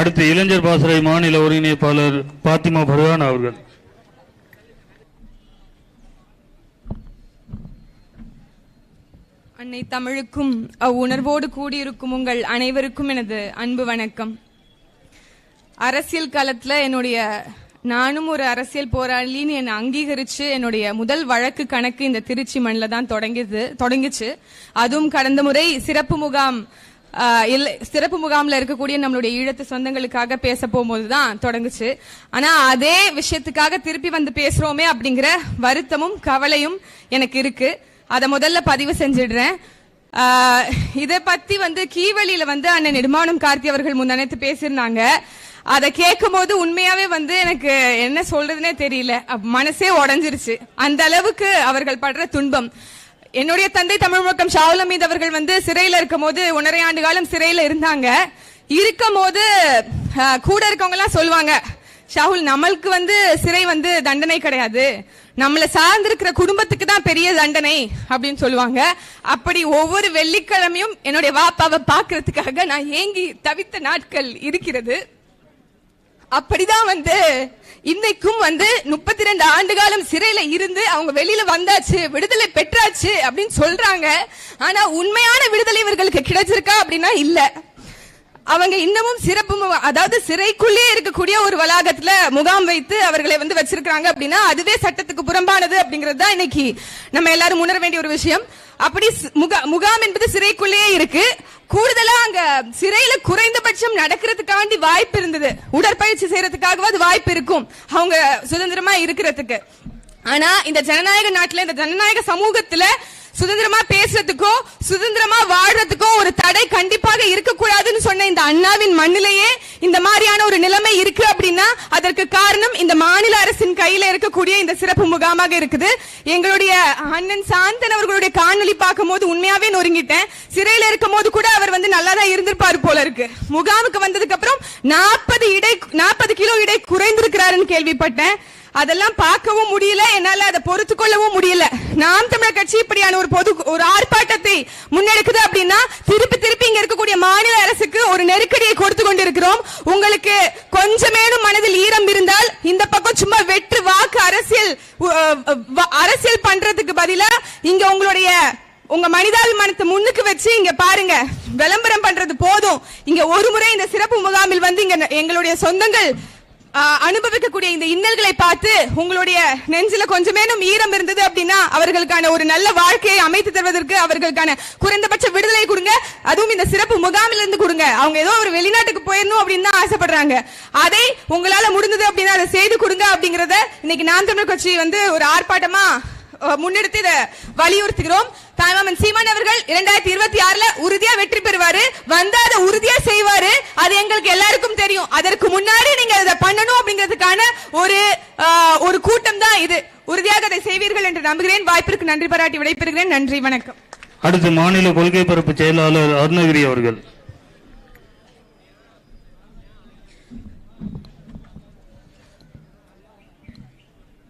அடுத்து இளைஞர் பாசறை மாநில ஒருங்கிணைப்பாளர் பாத்திமா பர்கான் அவர்கள். அன்னை தமிழுக்கும் அவ்வுணர்வோடு கூடியிருக்கும் உங்கள் அனைவருக்கும் எனது அன்பு வணக்கம். அரசியல் களத்துல என்னுடைய நானும் ஒரு அரசியல் போராளின்னு என்னை அங்கீகரிச்சு என்னுடைய முதல் வழக்கு கணக்கு இந்த திருச்சி மண்ணில் தான் தொடங்கிது தொடங்கிச்சு. அதுவும் கடந்த முறை சிறப்பு முகாம் இல்லை சிறப்பு முகாம்ல இருக்கக்கூடிய நம்மளுடைய ஈழத்து சொந்தங்களுக்காக பேச போகும்போது தான் தொடங்குச்சு. ஆனா அதே விஷயத்துக்காக திருப்பி வந்து பேசுறோமே அப்படிங்கிற வருத்தமும் கவலையும் எனக்கு இருக்கு. அதை முதல்ல பதிவு செஞ்சிடுறேன். இதை பத்தி வந்து கீவழியில வந்து அண்ணன் நெடுமானம் கார்த்தி அவர்கள் முன்னணைத்து பேசியிருந்தாங்க. அதை கேட்கும் போது உண்மையாவே வந்து எனக்கு என்ன சொல்றதுனே தெரியல. மனசே உடஞ்சிருச்சு. அந்த அளவுக்கு அவர்கள் படுற துன்பம். என்னுடைய தந்தை தமிழ் முழக்கம் ஷாவுல் அவர்கள் வந்து சிறையில இருக்கும் போது ஒன்றரை ஆண்டு காலம் சிறையில இருந்தாங்க. இருக்கும் போது கூட இருக்கவங்க எல்லாம் சொல்லுவாங்க ஷாகுல் நம்மளுக்கு வந்து சிறை வந்து தண்டனை கிடையாது. நம்மளை சார்ந்திருக்கிற குடும்பத்துக்கு தான் பெரிய தண்டனை அப்படின்னு சொல்லுவாங்க. அப்படி ஒவ்வொரு வெள்ளிக்கிழமையும் என்னுடைய வாப்பாவை பார்க்கறதுக்காக நான் ஏங்கி தவித்த நாட்கள் இருக்கிறது. அப்படிதான் வந்து இன்னைக்கும் வந்து முப்பத்தி ரெண்டு ஆண்டு காலம் சிறையில இருந்து அவங்க வெளியில வந்தாச்சு விடுதலை பெற்றாச்சு அப்படின்னு சொல்றாங்க. ஆனா உண்மையான விடுதலை இவர்களுக்கு கிடைச்சிருக்கா அப்படின்னா இல்ல. அவங்க இன்னமும் சிறப்பு அதாவது சிறைக்குள்ளே இருக்கக்கூடிய ஒரு வளாகத்துல முகாம் வைத்து அவர்களை வந்து வச்சிருக்காங்க அப்படின்னா அதுவே சட்டத்துக்கு புறம்பானது அப்படிங்கிறது தான் இன்னைக்கு நம்ம எல்லாரும் உணர வேண்டிய ஒரு விஷயம். அப்படி முகா- முகாம் என்பது சிறைக்குள்ளேயே இருக்கு. கூடுதலா அங்க சிறையில குறைந்தபட்சம் நடக்கிறதுக்காண்டி வாய்ப்பு இருந்தது. உடற்பயிற்சி செய்யறதுக்காகவாது வாய்ப்பு இருக்கும். அவங்க சுதந்திரமா இருக்கிறதுக்கு. ஆனா இந்த ஜனநாயக நாட்டுல இந்த ஜனநாயக சமூகத்துல சுதந்திரமா பேசுறதுக்கோ சுதந்திரமா வாழ்றதுக்கோ ஒரு தடை கண்டிப்பாக இருக்கக்கூடாதுன்னு சொன்ன இந்த அண்ணாவின் மண்ணிலேயே இந்த மாதிரியான ஒரு நிலைமை இருக்கு அப்படின்னா அதற்கு காரணம் இந்த மாநில அரசின் கையில இருக்கக்கூடிய இந்த சிறப்பு முகாமாக இருக்குது. எங்களுடைய அண்ணன் சாந்தன் அவர்களுடைய காணொலி பார்க்கும் போது உண்மையாவே நொறுங்கிட்டேன். சிறையில இருக்கும் போது கூட அவர் வந்து நல்லா தான் இருந்திருப்பாரு போல இருக்கு. முகாமுக்கு வந்ததுக்கு அப்புறம் நாற்பது இடை நாற்பது கிலோ இடை குறைந்திருக்கிறாருன்னு கேள்விப்பட்டேன். அதெல்லாம் பார்க்கவும் முடியல என்னால அதை பொறுத்து கொள்ளவும் முடியல. நாம் தமிழர் கட்சி இப்படியான ஒரு பொது ஒரு ஆர்ப்பாட்டத்தை முன்னெடுக்குது அப்படின்னா திருப்பி திருப்பி இங்க இருக்கக்கூடிய மாநில அரசுக்கு ஒரு நெருக்கடியை கொடுத்து கொண்டிருக்கிறோம். உங்களுக்கு கொஞ்சமேனும் மனதில் ஈரம் இருந்தால் இந்த பக்கம் சும்மா வெற்று வாக்கு அரசியல் வ- அரசியல் பண்றதுக்கு பதிலா இங்க உங்களுடைய உங்க மனிதாபிமானத்தை முன்னுக்கு வச்சு இங்க பாருங்க. விளம்பரம் பண்றது போதும். இங்க ஒரு முறை இந்த சிறப்பு முகாமில் வந்து இங்க எங்களுடைய சொந்தங்கள் அனுபவிக்கக்கூடிய இந்த இன்னல்களை பார்த்து உங்களுடைய நெஞ்சில கொஞ்சமேனும் ஈரம் இருந்தது அப்படின்னா அவர்களுக்கான ஒரு நல்ல வாழ்க்கையை அமைத்து தருவதற்கு அவர்களுக்கான குறைந்தபட்ச விடுதலை கொடுங்க. அதுவும் இந்த சிறப்பு முகாமில் இருந்து கொடுங்க. அவங்க ஏதோ ஒரு வெளிநாட்டுக்கு போயிடணும் அப்படின்னு தான் ஆசைப்படுறாங்க. அதை உங்களால முடிந்தது அப்படின்னா அதை செய்து கொடுங்க அப்படிங்கறத இன்னைக்கு நாம் தமிழ் கட்சி வந்து ஒரு ஆர்ப்பாட்டமா முன்னெடுத்து இதை வலியுறுத்துகிறோம். தாய்மாமன் சீமான் அவர்கள் இரண்டாயிரத்தி இருபத்தி ஆறுல உறுதியா வெற்றி பெறுவாரு. அதை உறுதியா செய்வாரு. அது எங்களுக்கு எல்லாருக்கும் தெரியும். அதற்கு முன்னாடி நீங்க அதை பண்ணணும் அப்படிங்கிறதுக்கான ஒரு ஒரு கூட்டம் தான் இது. உறுதியாக அதை செய்வீர்கள் என்று நம்புகிறேன். வாய்ப்பிற்கு நன்றி பாராட்டி விடைபெறுகிறேன். நன்றி வணக்கம். அடுத்து மாநில கொள்கை பரப்பு செயலாளர் அருணகிரி அவர்கள்.